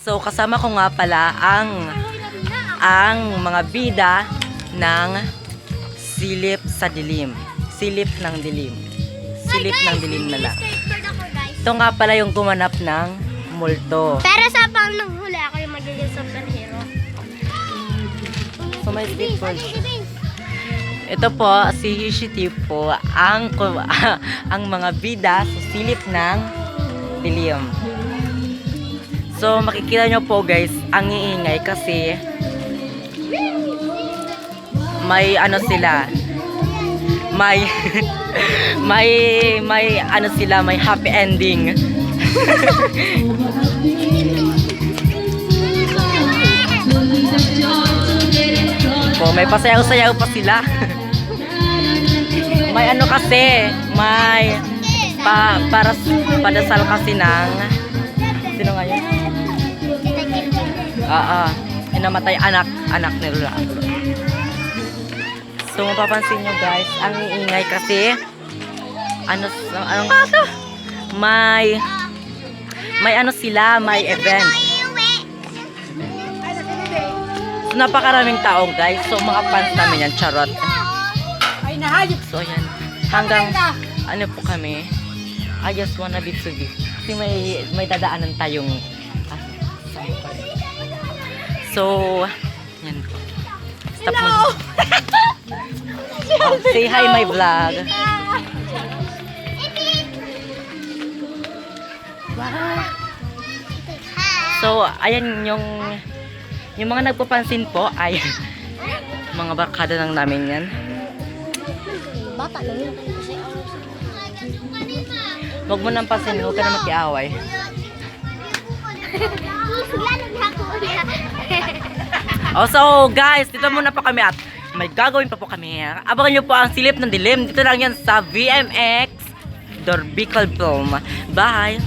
So kasama ko nga pala ang ang mga bida ng silip sa dilim. Silip ng dilim. Silip ng dilim na lang. Ito nga pala yung gumanap ng multo. Pero sa pang nung huli ako yung magiging superhero. So may. Vince, Vince. Ito po, si Hishiti po, ang, ang mga bida sa silip ng dilim. So, makikita nyo po guys, ang iingay kasi may ano sila, may, may, may ano sila, may happy ending. Po, may pasayaw-sayaw pa sila. may ano kasi, may pa, para padasal kasi ng sino nga yun? Ah, ah, inamatay anak, anak ni Lula. So, mapapansin nyo guys, ang iingay kasi ano, ano nga to? May may ano sila, may event. So, napakaraming tao guys. So, mga fans namin yan, charot. Ay, nahayop. So, ayan. Hanggang, ano po kami, I just wanna be to be. Kasi may, may dadaanan tayong, ah. So, yan. Stop mo. Oh, say hi my vlog. So, ayan yung, yung mga nagpapansin po, ay, mga barkada lang namin yan. Bata lang yun. Huwag mo nang pansin, huwag ka na makiaway. Oh, so guys, dito muna po kami at may gagawin pa po kami. Abangan nyo po ang silip ng dilim. Dito lang yan sa VMX Dorbical Film. Bye!